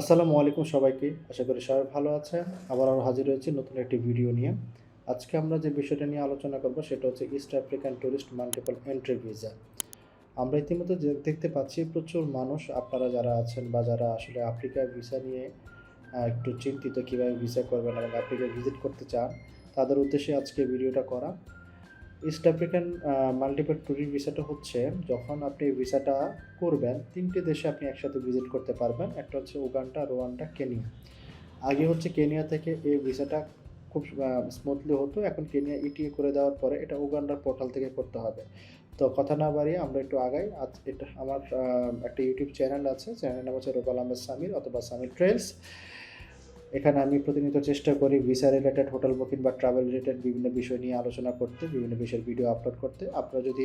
আসসালামু আলাইকুম সবাইকে। আশা করি সবাই ভালো আছেন। আবার আমরা হাজির হয়েছি নতুন একটি ভিডিও নিয়ে। আজকে আমরা যে বিষয়টা নিয়ে আলোচনা করব সেটা হচ্ছে east African tourist multiple entry visa আমরা ইতিমধ্যে দেখতে পাচ্ছি প্রচুর মানুষ, আপনারা যারা আছেন বা যারা আসলে আফ্রিকা ভিসা নিয়ে একটু চিন্তিত কীভাবে ভিসা করবেন এবং আফ্রিকা ভিজিট করতে চান, তাদের উদ্দেশ্যে আজকে ভিডিওটা করা। ইস্ট আফ্রিকান মাল্টিপল ট্যুরিস্ট ভিসাটা হচ্ছে যখন আপনি ভিসাটা করবেন, তিনটে দেশে আপনি একসাথে ভিজিট করতে পারবেন। একটা হচ্ছে উগান্ডা রোয়ান্ডা, কেনিয়া। আগে হচ্ছে কেনিয়া থেকে এই ভিসাটা খুব স্মুথলি হতো। এখন কেনিয়া ইটিএ করে দেওয়ার পরে এটা উগান্ডার পোর্টাল থেকে করতে হবে। তো কথা না বাড়িয়ে আমরা একটু আগাই। আজ এটা আমার একটা ইউটিউব চ্যানেল আছে। চ্যানেল নাম হচ্ছে রোবাল আহমেদ সামির অথবা সামির ট্রেলস এখানে আমি প্রতিনিয়ত চেষ্টা করি ভিসা রিলেটেড হোটেল বুকিং বা ট্রাভেল রিলেটেড বিভিন্ন বিষয় নিয়ে আলোচনা করতে, বিভিন্ন বিষয়ের ভিডিও আপলোড করতে। আপনারা যদি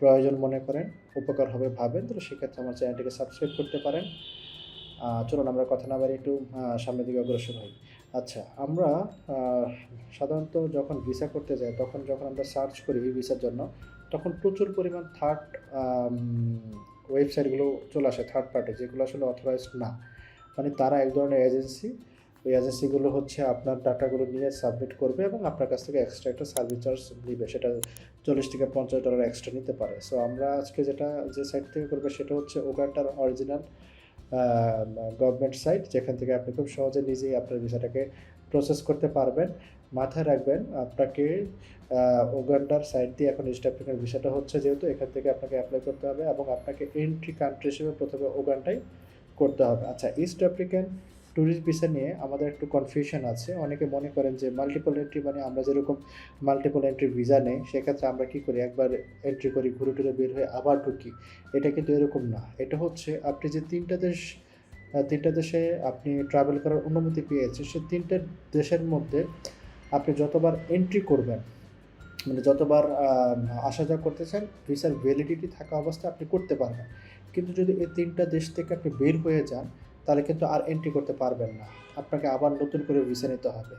প্রয়োজন মনে করেন, উপকার হবে ভাবেন, তাহলে সেক্ষেত্রে আমার চ্যানেলটিকে সাবস্ক্রাইব করতে পারেন। চলুন আমরা কথা না বাড়ি একটু সামনের দিকে অগ্রসর হই। আচ্ছা আমরা সাধারণত যখন ভিসা করতে যাই, তখন যখন আমরা সার্চ করি ভিসার জন্য, তখন প্রচুর পরিমাণ থার্ড ওয়েবসাইটগুলো চলে আসে থার্ড পার্টি যেগুলো আসলে অথরাইজড না। মানে তারা এক ধরনের এজেন্সি ওই এজেন্সিগুলো হচ্ছে আপনার ডাটাগুলো নিয়ে সাবমিট করবে এবং আপনার কাছ থেকে এক্সট্রা একটা সার্ভিস চার্জ নেবে। সেটা চল্লিশ থেকে পঞ্চাশ ডলার এক্সট্রা নিতে পারে। সো আমরা আজকে যেটা যে সাইট থেকে করবে সেটা হচ্ছে ওগান্ডার অরিজিনাল গভর্নমেন্ট সাইট যেখান থেকে আপনি খুব সহজে নিজেই আপনার ভিসাটাকে প্রসেস করতে পারবেন। মাথায় রাখবেন, আপনাকে ওগান্ডার সাইট দিয়ে এখন ইস্ট আফ্রিকার ভিসাটা হচ্ছে যেহেতু এখান থেকে আপনাকে অ্যাপ্লাই করতে হবে এবং আপনাকে এন্ট্রি কান্ট্রি হিসেবে প্রথমে ওগান্ডাই করতে হবে। আচ্ছা ইস্ট আফ্রিকান ট্যুরিস্ট ভিসা নিয়ে আমাদের একটু কনফিউশন আছে। অনেকে মনে করেন যে মাল্টিপল এন্ট্রি মানে আমরা যেরকম মাল্টিপল এন্ট্রি ভিসা নেই, সেক্ষেত্রে আমরা কী করি? একবার এন্ট্রি করি, ঘুরে টুরে বের হয়ে আবার ঢুকি। এটা কিন্তু এরকম না। এটা হচ্ছে আপনি যে তিনটা দেশ তিনটা দেশে আপনি ট্রাভেল করার অনুমতি পেয়েছেন, সে তিনটা দেশের মধ্যে আপনি যতবার এন্ট্রি করবেন মানে যতবার আসা যাওয়া করতে চান ভিসার ভ্যালিডিটি থাকা অবস্থায় আপনি করতে পারবেন। কিন্তু যদি এই তিনটা দেশ থেকে আপনি বের হয়ে যান তাহলে কিন্তু আর এন্ট্রি করতে পারবেন না। আপনাকে আবার নতুন করে ভিসা নিতে হবে।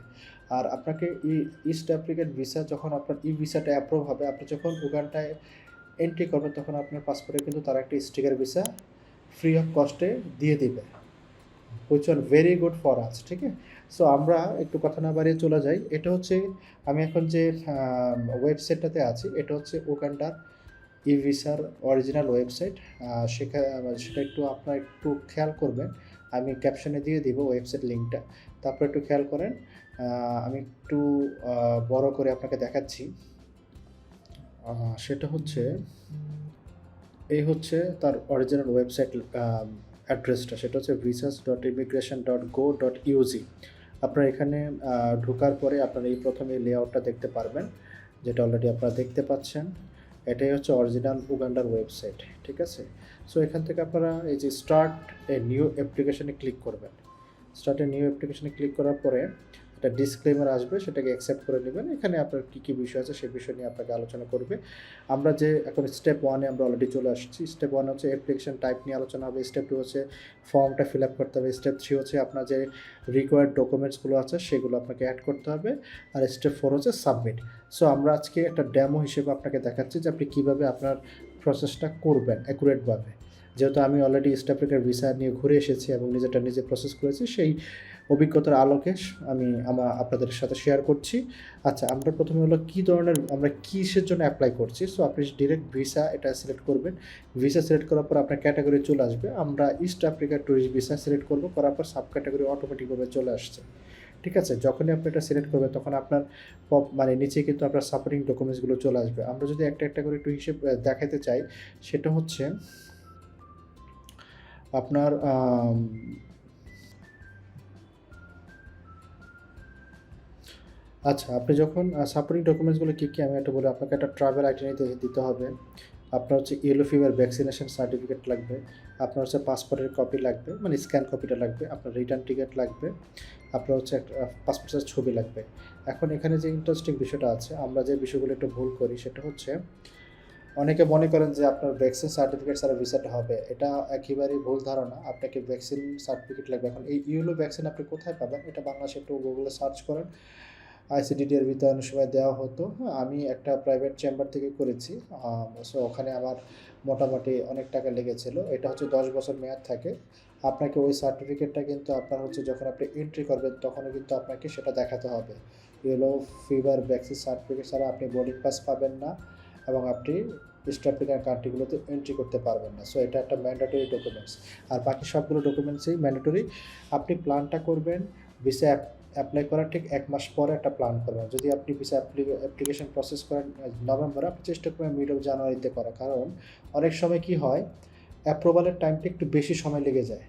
আর আপনাকে ই ইস্ট আফ্রিকান ভিসা যখন আপনার ই ভিসাটা অ্যাপ্রুভ হবে, আপনি যখন উগানটায় এন্ট্রি করবেন, তখন আপনার পাসপোর্টে কিন্তু তারা একটা স্টিকার ভিসা ফ্রি অফ কস্টে দিয়ে দিবে। Which are very good for us ঠিক আছে? সো আমরা একটু কথা না বাড়িয়ে চলে যাই। এটা হচ্ছে, আমি এখন যে ওয়েবসাইটটাতে আছি, এটা হচ্ছে উগান্ডার ই ভিসার অরিজিনাল ওয়েবসাইট সেখানে সেটা একটু আপনার একটু খেয়াল করবেন। আমি ক্যাপশনে দিয়ে দিব ওয়েবসাইট লিঙ্কটা তারপর একটু খেয়াল করেন আমি একটু বড় করে আপনাকে দেখাচ্ছি। সেটা হচ্ছে, এই হচ্ছে তার অরিজিনাল ওয়েবসাইট অ্যাড্রেসটা সেটা হচ্ছে visas dot immigration dot go dot UG আপনারা এখানে ঢোকার পরে আপনারা এই প্রথমে লেআউটটা দেখতে পারবেন, যেটা অলরেডি আপনারা দেখতে পাচ্ছেন। এটাই হচ্ছে অরিজিনাল উগান্ডার ওয়েবসাইট ঠিক আছে? সো এখান থেকে আপনারা এই যে স্টার্ট এ নিউ অ্যাপ্লিকেশনে ক্লিক করবেন। স্টার্ট এ নিউ অ্যাপ্লিকেশনে ক্লিক করার পরে একটা ডিসক্লেমার আসবে, সেটাকে অ্যাকসেপ্ট করে নেবেন। এখানে আপনার কী কী বিষয় আছে, সেই বিষয় নিয়ে আপনাকে আলোচনা করবে। আমরা যে এখন স্টেপ ওয়ানে আমরা অলরেডি চলে আসছি। স্টেপ ওয়ান হচ্ছে অ্যাপ্লিকেশন টাইপ নিয়ে আলোচনা হবে। স্টেপ টু হচ্ছে ফর্মটা ফিল আপ করতে হবে। স্টেপ থ্রি হচ্ছে আপনার যে রিকোয়ার্ড ডকুমেন্টসগুলো আছে, সেগুলো আপনাকে অ্যাড করতে হবে। আর স্টেপ ফোর হচ্ছে সাবমিট সো আমরা আজকে একটা ডেমো হিসেবে আপনাকে দেখাচ্ছি যে আপনি কীভাবে আপনার প্রসেসটা করবেন অ্যাকুরেটভাবে যেহেতু আমি অলরেডি ইস্ট আফ্রিকার ভিসা নিয়ে ঘুরে এসেছি এবং নিজেটা নিজে প্রসেস করেছি, সেই অভিজ্ঞতার আলোকে আমি আমার আপনাদের সাথে শেয়ার করছি। আচ্ছা আমরা প্রথমে হলো কী ধরনের, আমরা কিসের জন্য অ্যাপ্লাই করছি? সো আপনি ডিরেক্ট ভিসা এটা সিলেক্ট করবেন। ভিসা সিলেক্ট করার পর আপনার ক্যাটাগরি চলে আসবে। আমরা ইস্ট আফ্রিকার ট্যুরিস্ট ভিসা সিলেক্ট করব, করার পর সাব ক্যাটাগরি অটোমেটিকভাবে চলে আসছে। ঠিক আছে? যখনই আপনি এটা সিলেক্ট করবেন, তখন আপনার মানে নিচে কিন্তু আপনার সাপোর্টিং ডকুমেন্টসগুলো চলে আসবে। আমরা যদি একটা একটা করে একটু হিসেব দেখাতে চাই, সেটা হচ্ছে আপনার আচ্ছা আপনি যখন সাপোর্টিং ডকুমেন্টসগুলো কী কী, আমি একটা বলি, আপনাকে একটা ট্রাভেল আইডেন্টি দিতে হবে। আপনার হচ্ছে ইয়েলো ফিভার ভ্যাকসিনেশন সার্টিফিকেট লাগবে, আপনার হচ্ছে পাসপোর্টের কপি লাগবে মানে স্ক্যান কপিটা লাগবে, আপনার রিটার্ন টিকিট লাগবে, আপনার হচ্ছে একটা পাসপোর্ট সাইজ ছবি লাগবে। এখন এখানে যে ইন্টারেস্টিং বিষয়টা আছে, আমরা যে বিষয়গুলো একটু ভুল করি, সেটা হচ্ছে অনেকে মনে করেন যে আপনার ভ্যাকসিন সার্টিফিকেট ছাড়া ভিসাটা হবে, এটা একেবারেই ভুল ধারণা, আপনাকে ভ্যাকসিন সার্টিফিকেট লাগবে। এখন এই ইউলো ভ্যাকসিন আপনি কোথায় পাবেন, এটা বাংলাদেশে একটু গুগলে সার্চ করেন। আইসিডিডি এর অনেক সময় দেওয়া হতো। হ্যাঁ আমি একটা প্রাইভেট চেম্বার থেকে করেছি। সো ওখানে আমার মোটামুটি অনেক টাকা লেগেছিল। এটা হচ্ছে দশ বছর মেয়াদ থাকে। আপনাকে ওই সার্টিফিকেটটা কিন্তু আপনার হচ্ছে যখন আপনি এন্ট্রি করবেন, তখনও কিন্তু আপনাকে সেটা দেখাতে হবে। ইয়েলো ফিভার ভ্যাকসিন সার্টিফিকেট ছাড়া আপনি বোর্ডিং পাস পাবেন না এবং আপনি ইস্ট আফ্রিকান কান্ট্রিগুলোতে এন্ট্রি করতে পারবেন না। সো এটা একটা ম্যান্ডেটরি ডকুমেন্টস আর বাকি সবগুলো ডকুমেন্টসই ম্যান্ডেটরি আপনি প্ল্যানটা করবেন ভিসা অ্যাপ্লাই করার ঠিক এক মাস পরে একটা প্ল্যান করবেন। যদি আপনি ভিসা অ্যাপ্লিকেশন প্রসেস করেন নভেম্বরে, আপনি চেষ্টা করবেন মিড অফ জানুয়ারিতে করা। কারণ অনেক সময় কি হয় অ্যাপ্রুভালের টাইমটা একটু বেশি সময় লেগে যায়।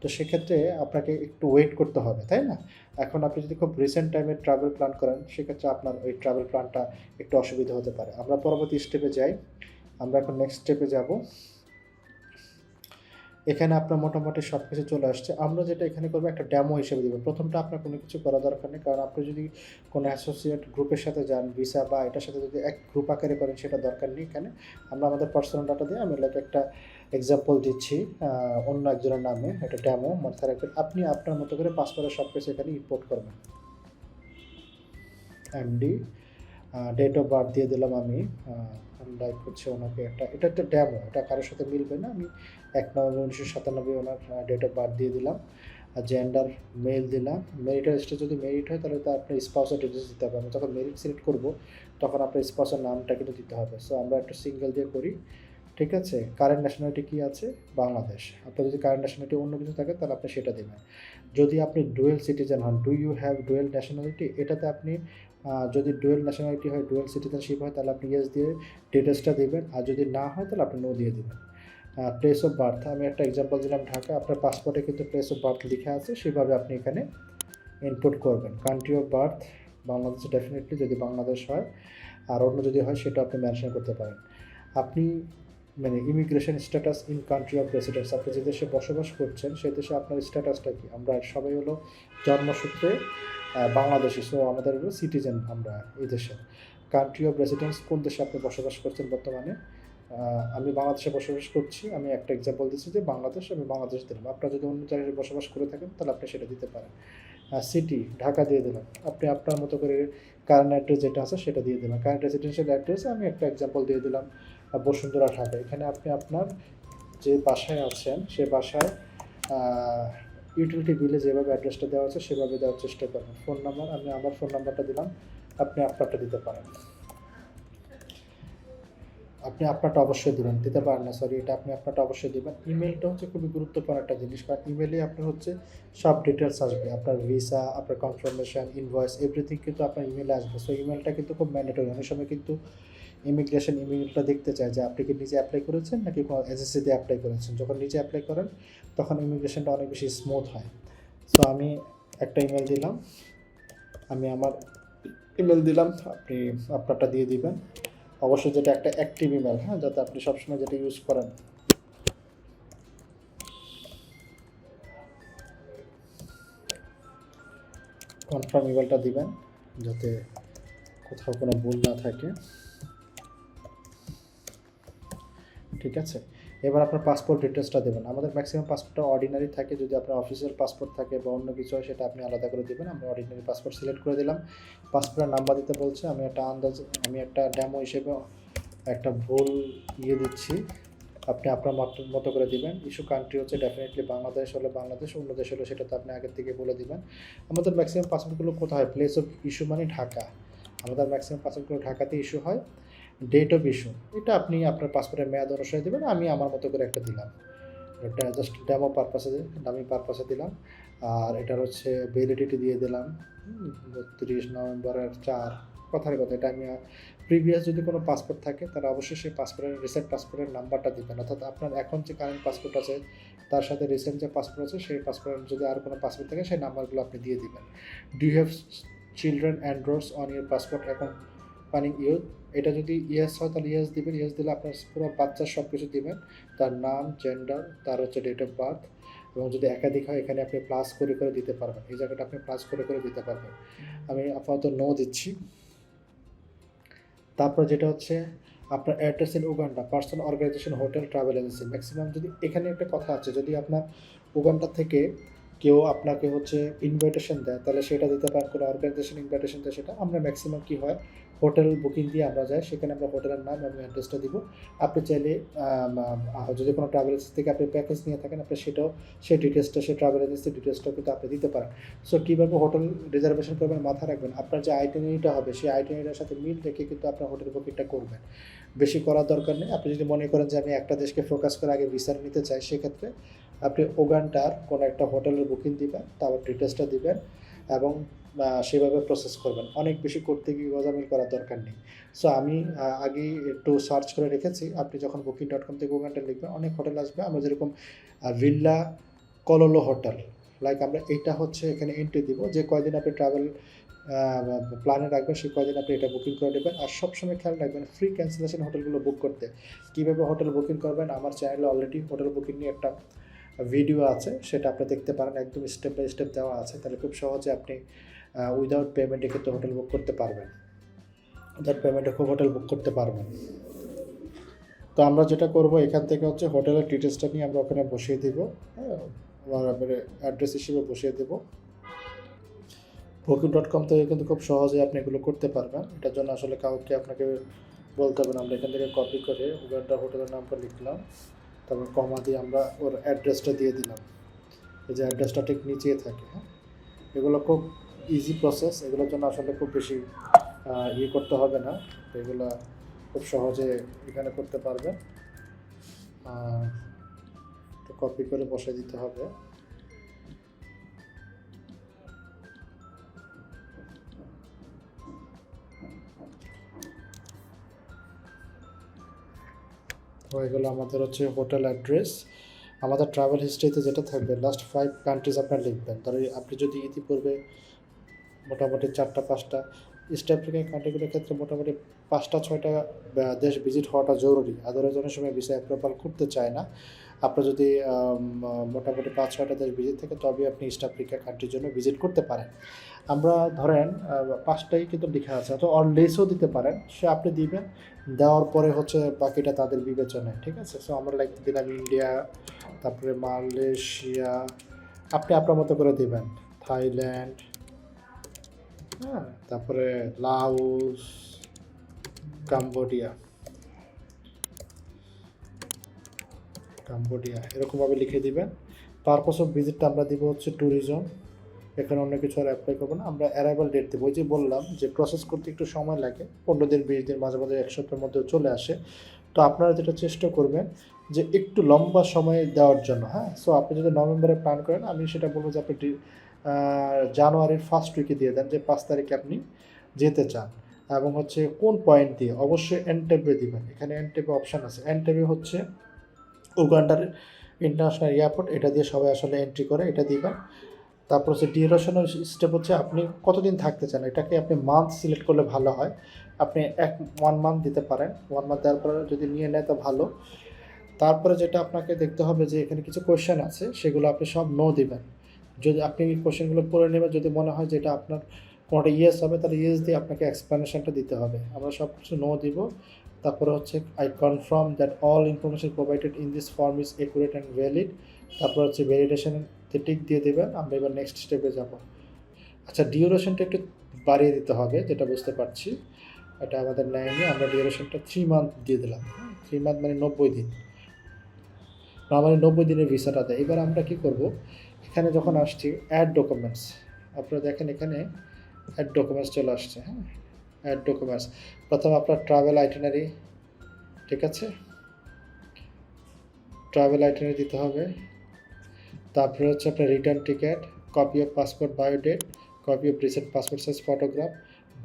তো সেক্ষেত্রে আপনাকে একটু ওয়েট করতে হবে, তাই না? এখন আপনি যদি খুব রিসেন্ট টাইমে ট্রাভেল প্ল্যান করেন, সেক্ষেত্রে আপনার ওই ট্রাভেল প্ল্যানটা একটু অসুবিধা হতে পারে। আমরা পরবর্তী স্টেপে যাই। আমরা এখন নেক্সট স্টেপে যাব। এখানে আপনার মোটামুটি সব কিছু চলে আসছে। আমরা যেটা এখানে করব, একটা ড্যামো হিসেবে দেবো। প্রথমটা আপনার কোনো কিছু করা দরকার নেই। কারণ আপনি যদি কোনো অ্যাসোসিয়েট গ্রুপের সাথে যান ভিসা বা এটার সাথে যদি এক গ্রুপ আকারে করেন, সেটা দরকার নেই এখানে। আমরা আমাদের পার্সোনাল ডাটা দিয়ে আমি লাইক একটা এক্সাম্পল দিচ্ছি অন্য একজনের নামে, একটা ড্যামো মাথায় রাখবেন। আপনি আপনার মতো করে পাসপোর্টের সব কিছু এখানে ইম্পোর্ট করবেন। এমডি ডেট অফ বার্থ দিয়ে দিলাম আমি লাইক হচ্ছে ওনাকে একটা, এটা একটা ড্যামো এটা কারোর সাথে মিলবে না। আমি এক নভেম্বর উনিশশো সাতানব্বই ওনার ডেট অফ বার্থ দিয়ে দিলাম। জেন্ডার মেল দিলাম। মেরিটাল স্টেজ যদি মেরিট হয়, তাহলে তো আপনার স্পাউসের ডিটেলস দিতে হবে। আমি যখন মেরিট সিলেক্ট করব, তখন আপনার স্পাউসের নামটা কিন্তু দিতে হবে। সো আমরা একটা সিঙ্গেল দিয়ে করি। ঠিক আছে? কারেন্ট ন্যাশনালিটি কী আছে? বাংলাদেশ। আপনার যদি কারেন্ট ন্যাশনালিটি অন্য কিছু থাকে, তাহলে আপনি সেটা দেবেন। যদি আপনি ডুয়েল সিটিজেন হন do you have dual nationality এটাতে আপনি যদি ডুয়েল ন্যাশনালিটি হয় ডুয়েল সিটিজেনশিপ হয়, তাহলে আপনি ইয়েস দিয়ে ডিটেলসটা দেবেন। আর যদি না হয়, তাহলে আপনি নো দিয়ে দেবেন। প্লেস অফ বার্থ আমি একটা এক্সাম্পল দিলাম ঢাকা। আপনার পাসপোর্টে কিন্তু প্লেস অফ বার্থ লেখা আছে। সেভাবে আপনি এখানে ইনপুট করবেন। কান্ট্রি অফ বার্থ বাংলাদেশে ডেফিনেটলি যদি বাংলাদেশ হয়। আর অন্য যদি হয়, সেটা আপনি মেনশন করতে পারেন। আপনি মানে immigration status in country of residence আপনি যে দেশে বসবাস করছেন, সেই দেশে আপনার স্ট্যাটাসটা কি? আমরা সবাই হলো জন্মসূত্রে বাংলাদেশি। সো আমাদের হলো সিটিজেন আমরা এই দেশের কান্ট্রি অফ রেসিডেন্স কোন দেশে আপনি বসবাস করছেন বর্তমানে? আমি বাংলাদেশে বসবাস করছি, আমি একটা এক্সাম্পল দিচ্ছি যে বাংলাদেশ আমি বাংলাদেশ দিলাম আপনার যদি অন্য জায়গায় বসবাস করে থাকেন, তাহলে আপনি সেটা দিতে পারেন। সিটি ঢাকা দিয়ে দিলাম। আপনি আপনার মতো করে কারেন্ট অ্যাড্রেস যেটা আছে, সেটা দিয়ে দিলাম কারেন্ট রেসিডেন্সিয়াল অ্যাড্রেস আমি একটা এক্সাম্পল দিয়ে দিলাম বসুন্ধরা, ঢাকা। এখানে আপনি আপনার যে বাসায় আছেন, সে বাসায় ইউটিলিটি বিলে যেভাবে অ্যাড্রেসটা দেওয়া আছে, সেভাবে দেওয়ার চেষ্টা করবেন। ফোন নাম্বার আমি আমার ফোন নাম্বারটা দিলাম, আপনি আপনারটা দিতে পারেন। আপনি আপনারটা অবশ্যই দেবেন, দিতে পারেন না সরি এটা আপনি আপনারটা অবশ্যই দেবেন। ইমেলটা হচ্ছে খুবই গুরুত্বপূর্ণ একটা জিনিস, কারণ ইমেলে আপনার হচ্ছে সব ডিটেলস আসবে, আপনার ভিসা আপনার কনফার্মেশন ইনভয়েস এভরিথিং কিন্তু আপনার ইমেলে আসবে। সো ইমেলটা কিন্তু খুব ম্যান্ডেটরি অনেক সময় কিন্তু ইমিগ্রেশন ইমেলটা দেখতে চায় যে আপনি কি নিজে অ্যাপ্লাই করেছেন নাকি কোনো এজেন্সিতে অ্যাপ্লাই করেছেন। যখন নিজে অ্যাপ্লাই করেন, তখন ইমিগ্রেশনটা অনেক বেশি স্মুথ হয়। সো আমি একটা ইমেল দিলাম, আমি আমার ইমেল দিলাম, আপনি আপনারটা দিয়ে দিবেন। অবশ্যই যেটা একটা অ্যাক্টিভ ইমেল হ্যাঁ যাতে আপনি সবসময় যেটা ইউজ করেন। কনফার্ম ইমেলটা দিবেন, যাতে কোথাও কোনো ভুল না থাকে। ঠিক আছে? এবার আপনার পাসপোর্ট ডিটেলসটা দেবেন। আমাদের ম্যাক্সিমাম পাসপোর্টটা অর্ডিনারি থাকে। যদি আপনার অফিসিয়াল পাসপোর্ট থাকে বা অন্য কিছু হয়, সেটা আপনি আলাদা করে দেবেন। আমরা অর্ডিনারি পাসপোর্ট সিলেক্ট করে দিলাম। পাসপোর্টের নাম্বার দিতে বলছে। আমি একটা আন্দাজ আমি একটা ড্যামো হিসেবে একটা ভুল ইয়ে দিচ্ছি। আপনি আপনার মত- মতো করে দিবেন। ইস্যু কান্ট্রি হচ্ছে ডেফিনেটলি বাংলাদেশ হলে বাংলাদেশ, অন্য দেশ হলে সেটা তো আপনি আগের থেকে বলে দিবেন। আমাদের ম্যাক্সিমাম পাসপোর্টগুলো কোথায়? প্লেস অফ ইস্যু মানে ঢাকা। আমাদের ম্যাক্সিমাম পাসপোর্টগুলো ঢাকাতে ইস্যু হয়। ডেট অফ ইস্যু এটা আপনি আপনার পাসপোর্টের মেয়াদ অনুসারে দেবেন, আমি আমার মতো করে একটা দিলাম। এটা জাস্ট ডেমো পারপাসে দামি পারপাসে দিলাম। আর এটার হচ্ছে ভ্যালিডিটি দিয়ে দিলাম। বত্রিশ নভেম্বরের চার, কথার কথা। এটা আমি প্রিভিয়াস যদি কোনো পাসপোর্ট থাকে, তাহলে অবশ্যই সেই পাসপোর্টের রিসেন্ট পাসপোর্টের নাম্বারটা দিবেন। অর্থাৎ আপনার এখন যে কারেন্ট পাসপোর্ট আছে, তার সাথে রিসেন্ট যে পাসপোর্ট আছে, সেই পাসপোর্টের যদি আর কোনো পাসপোর্ট থাকে, সেই নাম্বারগুলো আপনি দিয়ে দিবেন। Do have children endorsed on your passport এখন পানিং ইউথ এটা যদি ইয়েস হয়, তাহলে ইয়েস দিবেন। ইয়েস দিলে আপনার পুরো বাচ্চার সব কিছু দিবেন। তার নাম জেন্ডার তার হচ্ছে ডেট অফ বার্থ এবং যদি একাধিক হয়, এখানে আপনি প্লাস করে করে দিতে পারবেন। এই জায়গাটা আপনি প্লাস করে করে দিতে পারবেন। আমি আপাতত নো দিচ্ছি। তারপর যেটা হচ্ছে, আপনার address in Uganda personal organisation hotel travel agency maximum যদি এখানে একটা কথা আছে, যদি আপনার উগান্ডা থেকে কেউ আপনাকে হচ্ছে ইনভাইটেশন দেয়, তাহলে সেটা দিতে পারেন। কোনো অর্গানাইজেশন ইনভাইটেশন দেয়, সেটা আমরা ম্যাক্সিমাম কী হয় হোটেল বুকিং দিয়ে আমরা যাই, সেখানে আমরা হোটেলের নাম এবং অ্যাড্রেসটা দিব। আপনি চাইলে যদি কোনো ট্রাভেল এজেন্সি থেকে আপনি প্যাকেজ নিয়ে থাকেন, আপনি সেটাও, সেই ডিটেলসটা সেই ট্রাভেল এজেন্সির ডিটেলসটাও কিন্তু আপনি দিতে পারেন। সো কীভাবে হোটেল রিজার্ভেশন করবেন মাথায় রাখবেন, আপনার যে আইটেনারিটা হবে, সেই আইটেনারিটার সাথে মিল রেখে কিন্তু আপনার হোটেল বুকিংটা করবেন। বেশি করার দরকার নেই। আপনি যদি মনে করেন যে আমি একটা দেশকে ফোকাস করে আগে ভিসার নিতে চাই, সেক্ষেত্রে আপনি ওগানটার কোনো একটা হোটেলের বুকিং দিবেন, তারপর ডিটেলসটা দিবেন এবং সেভাবে প্রসেস করবেন। অনেক বেশি করতে গিয়ে গজামিল করার দরকার নেই। সো আমি আগেই একটু সার্চ করে রেখেছি। আপনি যখন বুকিং ডট কম থেকে ওগানটা লিখবেন, অনেক হোটেল আসবে। আমরা যেরকম ভিল্লা কলোলো হোটেল লাইক আমরা এইটা হচ্ছে এখানে এন্ট্রি দিব। যে কয়দিন আপনি ট্রাভেল প্ল্যানে রাখবেন, সেই কয়দিন আপনি এটা বুকিং করে নেবেন। আর সবসময় খেয়াল রাখবেন ফ্রি ক্যান্সেলেশন হোটেলগুলো বুক করতে। কীভাবে হোটেল বুকিং করবেন? আমার চ্যানেলে অলরেডি হোটেল বুকিং নিয়ে একটা ভিডিও আছে। সেটা আপনি দেখতে পারেন। একদম স্টেপ বাই স্টেপ দেওয়া আছে। তাহলে খুব সহজে আপনি উইদাউট পেমেন্টে কিন্তু হোটেল বুক করতে পারবেন। উইদাউট পেমেন্টে খুব হোটেল বুক করতে পারবেন। তো আমরা যেটা করব, এখান থেকে হচ্ছে হোটেলের ডিটেলসটা নিয়ে আমরা ওখানে বসিয়ে দেবো হ্যাঁ? অ্যাড্রেস হিসেবে বসিয়ে দেব। বুকিং ডট কম থেকে কিন্তু খুব সহজে আপনি এগুলো করতে পারবেন। এটার জন্য আসলে কাউকে আপনাকে বলতে হবে না। আমরা এখান থেকে কপি করে উগান্ডা হোটেলের নামটা লিখলাম। তারপর কমা দিয়ে আমরা ওর অ্যাড্রেসটা দিয়ে দিলাম। এই যে অ্যাড্রেসটা ঠিক নিচেই থাকে হ্যাঁ? এগুলো খুব ইজি প্রসেস এগুলোর জন্য আসলে খুব বেশি ইয়ে করতে হবে না। তো এগুলো খুব সহজে এখানে করতে পারবেন। তো কপি করে বসে দিতে হবে। হয়ে গেলো আমাদের হচ্ছে হোটেল অ্যাড্রেস আমাদের ট্রাভেল হিস্ট্রিতে যেটা থাকবে লাস্ট ফাইভ কান্ট্রিজ আপনার লিখবেন। ধরো আপনি যদি ইতিপূর্বে মোটামুটি চারটা, পাঁচটা। ইস্ট আফ্রিকান কান্ট্রিগুলোর ক্ষেত্রে মোটামুটি পাঁচটা, ছয়টা দেশ ভিজিট হওয়াটা জরুরি। আদারওয়াইজ অনেক সময় ভিসা অ্যাপ্রুভাল করতে চায় না। আপনার যদি মোটামুটি পাঁচ, ছয়টা দেশ ভিজিট থাকে তবে আপনি ইস্ট আফ্রিকা কান্ট্রির জন্য ভিজিট করতে পারেন। আমরা ধরেন পাঁচটাই কিন্তু লেখা আছে তো অর লেসও দিতে পারেন। সে আপনি দিবেন, দেওয়ার পরে হচ্ছে বাকিটা তাদের বিবেচনায়, ঠিক আছে? সো আমরা লাইক দিলাম ইন্ডিয়া তারপরে মালয়েশিয়া আপনি আপনার মতো করে দিবেন। থাইল্যান্ড হ্যাঁ তারপরে লাউস, কাম্বোডিয়া। কাম্বোডিয়া, এরকমভাবে লিখে দিবেন। পারপস অফ ভিজিটটা আমরা দিব হচ্ছে ট্যুরিজম এখানে অন্য কিছু আর অ্যাপ্লাই করব না। আমরা অ্যারাইভাল ডেট দেবো। ওই যে বললাম যে প্রসেস করতে একটু সময় লাগে। পনেরো দিন, বিশ দিন, মাঝে মাঝে এক সপ্তাহের মধ্যে চলে আসে। তো আপনারা যেটা চেষ্টা করবেন যে একটু লম্বা সময় দেওয়ার জন্য হ্যাঁ? সো আপনি যদি নভেম্বরে প্ল্যান করেন, আমি সেটা বলব যে আপনি জানুয়ারির ফার্স্ট উইকে দিয়ে দেন যে পাঁচ তারিখে আপনি যেতে চান। এবং হচ্ছে কোন পয়েন্ট দিয়ে? অবশ্যই এনটেপে দিবেন। এখানে এনটেপে অপশান আছে। এনটেপে হচ্ছে উগান্ডার ইন্টারন্যাশনাল এয়ারপোর্ট এটা দিয়ে সবাই আসলে এন্ট্রি করে, এটা দিবেন। তারপর হচ্ছে ডিউরেশন স্টেপ হচ্ছে আপনি কতদিন থাকতে চান? এটাকে আপনি মান্থ সিলেক্ট করলে ভালো হয়। আপনি এক ওয়ান মান্থ দিতে পারেন। ওয়ান মান্থ দেওয়ার পরে যদি নিয়ে নেয় তো ভালো। তারপরে যেটা আপনাকে দেখতে হবে যে এখানে কিছু কোয়েশ্চেন আছে, সেগুলো আপনি সব নো দিবেন। যদি আপনি কোয়েশ্চেনগুলো পড়ে নেবেন, যদি মনে হয় যে এটা আপনার কোনোটা ইয়েস হবে, তাহলে ইয়েস দিয়ে আপনাকে এক্সপ্লেনেশনটা দিতে হবে। আমরা সব কিছু নো দিব। তারপরে হচ্ছে I confirm that all information provided in this form is accurate and valid তারপর হচ্ছে ভ্যালিডেশনতে টিক দিয়ে দেবেন। আমরা এবার নেক্সট স্টেপে যাব। আচ্ছা ডিউরেশনটা একটু বাড়িয়ে দিতে হবে, যেটা বুঝতে পারছি। এটা আমাদের নেয়নি। আমরা ডিউরেশনটা থ্রি মান্থ দিয়ে দিলাম। থ্রি মান্থ মানে নব্বই দিন। নর্মালি নব্বই দিনের ভিসাটা দেয়। এবার আমরা কি করব? এখানে যখন আসছি অ্যাড ডকুমেন্টস আপনারা দেখেন এখানে অ্যাড ডকুমেন্টস চলে আসছে হ্যাঁ? অ্যাড ডকুমেন্টস প্রথম আপনার ট্রাভেল আইটেনারি ঠিক আছে? ট্রাভেল আইটেনারি দিতে হবে। তারপরে হচ্ছে আপনার return ticket copy of passport biodata copy of recent passport size photograph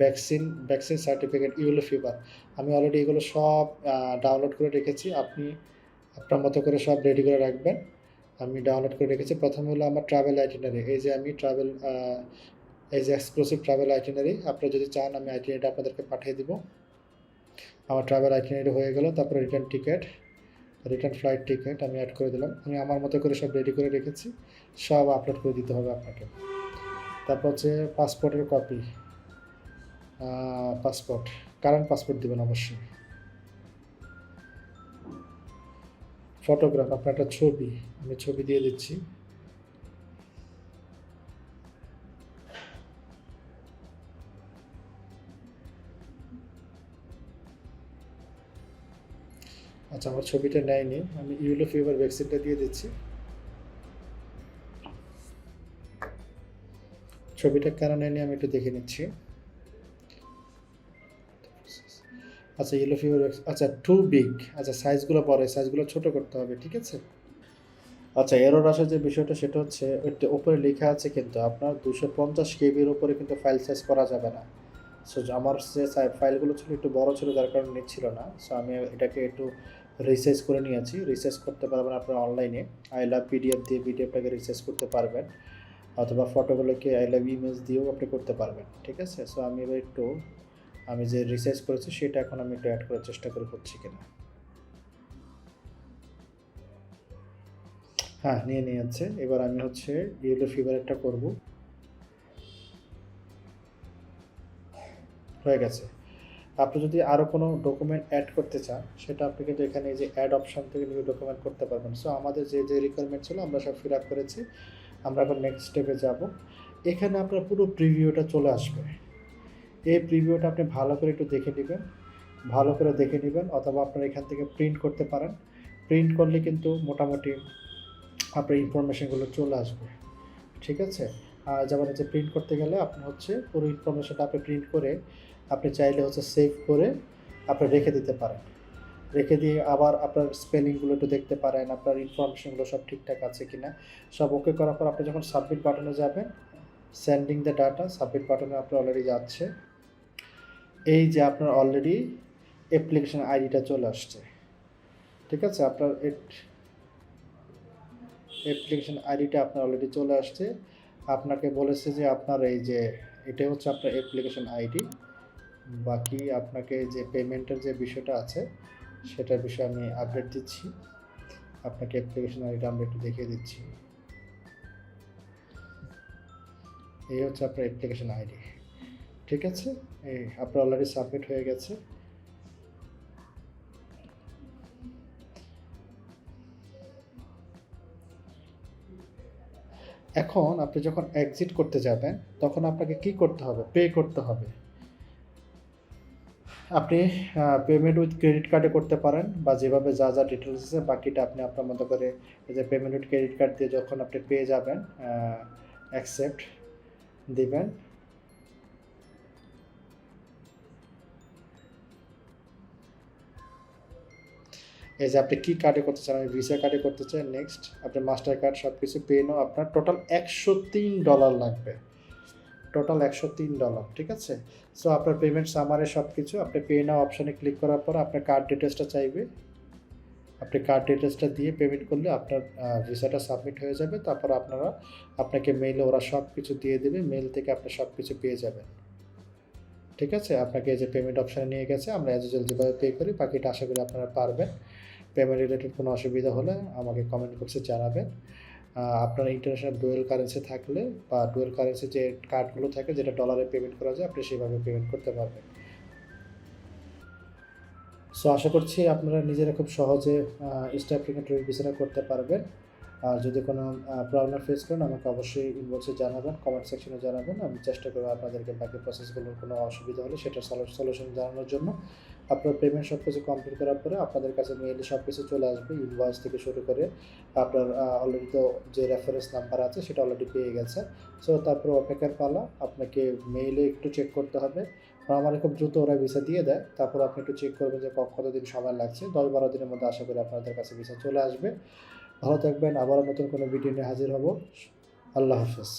vaccine vaccine certificate yellow fever আমি অলরেডি এগুলো সব ডাউনলোড করে রেখেছি। আপনি আপনার মতো করে সব রেডি করে রাখবেন। আমি ডাউনলোড করে রেখেছি। প্রথমে হলো আমার ট্রাভেল আইটিনারি এই যে আমি ট্রাভেল এই যে এক্সক্লুসিভ ট্রাভেল আইটিনারি আপনারা যদি চান আমি আইটিনারিটা আপনাদেরকে পাঠিয়ে দিব। আমার ট্রাভেল আইটিনারি হয়ে গেল, তারপরে return ticket return flight ticket আমি অ্যাড করে দিলাম। আমি আমার মতো করে সব রেডি করে রেখেছি, সব আপলোড করে দিতে হবে আপনাকে। তারপর হচ্ছে পাসপোর্টের কপি পাসপোর্ট কারেন্ট পাসপোর্ট দেবেন অবশ্যই। ফটোগ্রাফ আপনার একটা ছবি, আমি ছবি দিয়ে দিচ্ছি। আচ্ছা আমার ছবিটা নেয়নি, আমি ইউলো ফিভার ভ্যাকসিনটা দিয়ে দিচ্ছি। ছবিটা কেন নেয়নি আমি একটু দেখে নিচ্ছি। আচ্ছা ইয়েলো ফিভার আচ্ছা টু বিগ আচ্ছা সাইজগুলো বড় সাইজগুলো ছোট করতে হবে, ঠিক আছে? আচ্ছা এরর আসার যে বিষয়টা সেটা হচ্ছে ওইটা উপরে লেখা আছে কিন্তু আপনার দুশো পঞ্চাশ কেবির উপরে কিন্তু ফাইল সাইজ করা যাবে না। সো আমার যে ফাইলগুলো ছিল একটু বড় ছিল, যার কারণে নিচ্ছিল না। সো আমি এটাকে একটু রিসাইজ করে নিয়েছি। রিসাইজ করতে পারবেন আপনার অনলাইনে আই লাভ পিডিএফ দিয়ে পিডিএফটাকে রিসাইজ করতে পারবেন। অথবা ফটোগুলোকে আই লাভ ইমেজ দিয়েও আপনি করতে পারবেন, ঠিক আছে? সো আমি এবার একটু আমি যে রিসার্চ করেছি, সেটা এখন আমি একটু অ্যাড করার চেষ্টা করে হচ্ছে কিনা। হ্যাঁ নিয়ে নিয়ে যাচ্ছে। এবার আমি হচ্ছে ইয়েলো ফিভার একটা করব। হয়ে গেছে। আপনি যদি আরও কোনো ডকুমেন্ট অ্যাড করতে চান, সেটা আপনি কিন্তু এখানে যে অ্যাড অপশন থেকে নিউ ডকুমেন্ট করতে পারবেন। সো আমাদের যে যে রিকোয়ারমেন্ট ছিল, আমরা সব ফিল আপ করেছি। আমরা এখন নেক্সট স্টেপে যাব। এখানে আপনার পুরো প্রিভিউটা চলে আসবে। এই প্রিভিউটা আপনি ভালো করে একটু দেখে নেবেন, ভালো করে দেখে নেবেন অথবা আপনার এখান থেকে প্রিন্ট করতে পারেন। প্রিন্ট করলে কিন্তু মোটামুটি আপনার ইনফরমেশনগুলো চলে আসবে। ঠিক আছে? আর যেমন হচ্ছে প্রিন্ট করতে গেলে আপনি হচ্ছে পুরো ইনফরমেশানটা আপনি প্রিন্ট করে আপনি চাইলে হচ্ছে সেভ করে আপনি রেখে দিতে পারেন। রেখে দিয়ে আবার আপনার স্পেলিংগুলো একটু দেখতে পারেন, আপনার ইনফরমেশনগুলো সব ঠিকঠাক আছে কি না সব ওকে করার পর আপনি যখন সাবমিট বাটনে যাবেন সেন্ডিং দ্য ডাটা সাবমিট বাটনে আপনার অলরেডি যাচ্ছে। এই যে আপনার অলরেডি অ্যাপ্লিকেশন আইডিটা চলে আসছে, ঠিক আছে? আপনার অ্যাপ্লিকেশন আইডিটা আপনার অলরেডি চলে আসছে। আপনাকে বলেছে যে আপনার এই যে এটা হচ্ছে আপনার অ্যাপ্লিকেশন আইডি বাকি আপনাকে যে পেমেন্টের যে বিষয়টা আছে, সেটার বিষয়ে আমি আপডেট দিচ্ছি। আপনাকে অ্যাপ্লিকেশন আইডিটা আমরা একটু দেখিয়ে দিচ্ছি। এই হচ্ছে আপনার অ্যাপ্লিকেশন আইডি ঠিক আছে? এই আপনার অলরেডি সাবমিট হয়ে গেছে। এখন আপনি যখন এক্সিট করতে যাবেন, তখন আপনাকে কি করতে হবে? পে করতে হবে। আপনি পেমেন্ট উইথ ক্রেডিট কার্ডে করতে পারেন বা যেভাবে যা যা ডিটেলস আছে, বাকিটা আপনি আপনার মতো করে যে পেমেন্ট উইথ ক্রেডিট কার্ড দিয়ে যখন আপনি পেয়ে যাবেন অ্যাকসেপ্ট দিবেন। এই যে আপনি কী কার্ডে করতে চান? আমি ভিসা কার্ডে করতে চাই। নেক্সট আপনি মাস্টার কার্ড সব কিছু পেয়ে নাও। আপনার টোটাল একশো তিন ডলার লাগবে। টোটাল একশো তিন ডলার ঠিক আছে? সো আপনার পেমেন্ট সামারে সব কিছু আপনি পে নাও অপশানে ক্লিক করার পর আপনার কার্ড ডিটেলসটা চাইবে। আপনি কার্ড ডিটেলসটা দিয়ে পেমেন্ট করলে আপনার ভিসাটা সাবমিট হয়ে যাবে। তারপর আপনারা আপনাকে মেইলে ওরা সব কিছু দিয়ে দেবে। মেল থেকে আপনি সব কিছু পেয়ে যাবেন। ঠিক আছে? আপনাকে এই যে পেমেন্ট অপশানে নিয়ে গেছে, আমরা অ্যাজ যেভাবে পে করি, বাকিটা আশা করি আপনারা পারবেন। পেমেন্ট রিলেটেড কোনো অসুবিধা হলে আমাকে কমেন্ট বক্সে জানাবেন। আপনার ইন্টারন্যাশনাল ডুয়েল কারেন্সি থাকলে বা ডুয়েল কারেন্সি যে কার্ডগুলো থাকে যেটা ডলারে পেমেন্ট করা যায়, আপনি সেভাবে পেমেন্ট করতে পারবেন। সো আশা করছি আপনারা নিজেরা খুব সহজে ইস্ট আফ্রিকান ট্রেড ভিসাটা করতে পারবেন। আর যদি কোনো প্রবলেম ফেস করেন, আমাকে অবশ্যই ইনবক্সে জানাবেন কমেন্ট সেকশনে জানাবেন। আমি চেষ্টা করব আপনাদেরকে বাকি প্রসেসগুলোর কোনো অসুবিধা হলে সেটার সলিউশন জানানোর জন্য। আপনার পেমেন্ট সব কিছু কমপ্লিট করার পরে আপনাদের কাছে মেইলে সব কিছু চলে আসবে ইনভয়েস থেকে শুরু করে আপনার অলরেডি তো যে রেফারেন্স নাম্বার আছে সেটা অলরেডি পেয়ে গেছে। সো তারপর অপেক্ষার পালা, আপনাকে মেইলে একটু চেক করতে হবে। আমার খুব দ্রুত ওরা ভিসা দিয়ে দেয়। তারপর আপনি একটু চেক করবেন যে কতদিন সময় লাগছে। দশ বারো দিনের মধ্যে আশা করি আপনাদের কাছে ভিসা চলে আসবে। ভালো থাকবেন। আবারও নতুন কোনো ভিডিও নিয়ে হাজির হব। আল্লাহ হাফেজ।